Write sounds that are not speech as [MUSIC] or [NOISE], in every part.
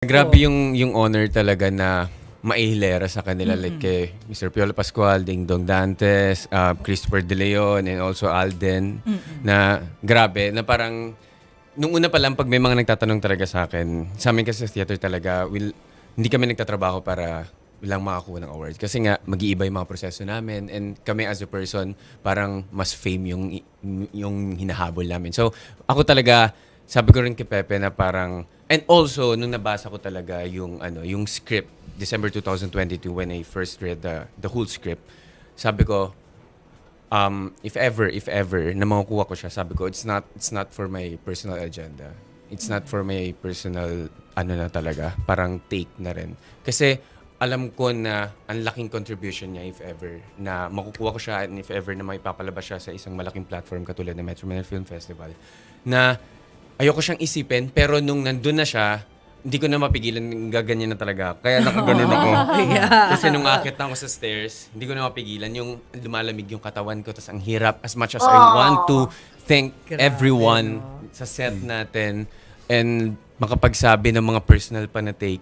Grabe yung yung honor talaga na maihilera sa kanila like kay Mr. Piolo Pascual, Ding Dong Dantes, uh, Christopher De Leon, and also Alden na grabe na parang nung una pa lang pag may mga nagtatanong talaga sa akin, sa amin kasi sa theater talaga, will, hindi kami nagtatrabaho para lang makakuha ng awards. Kasi nga, mag-iiba yung mga proseso namin and kami as a person, parang mas fame yung, yung hinahabol namin. So, ako talaga, sabi ko rin kay Pepe na parang, and also, nung nabasa ko talaga yung, ano, yung script, December 2022, when I first read the, the whole script, sabi ko, um, if ever, if ever, na makukuha ko siya, sabi ko, it's not, it's not for my personal agenda. It's not for my personal, ano na talaga, parang take na rin. Kasi, alam ko na ang laking contribution niya if ever, na makukuha ko siya and if ever na may papalabas siya sa isang malaking platform katulad ng Metro Manila Film Festival, na ayoko siyang isipin, pero nung nandun na siya, hindi ko na mapigilan, gaganyan na talaga. Kaya nakaganon ako. [LAUGHS] Kasi nung akit na ako sa stairs, hindi ko na mapigilan. Yung lumalamig yung katawan ko, tapos ang hirap. As much as I want to thank everyone sa set natin and makapagsabi ng mga personal pa na take,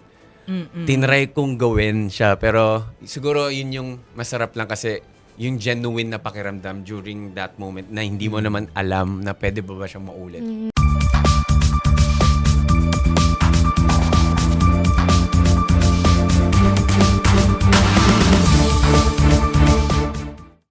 tinry kong gawin siya. Pero siguro yun yung masarap lang kasi yung genuine na pakiramdam during that moment na hindi mo naman alam na pwede ba ba siyang maulit.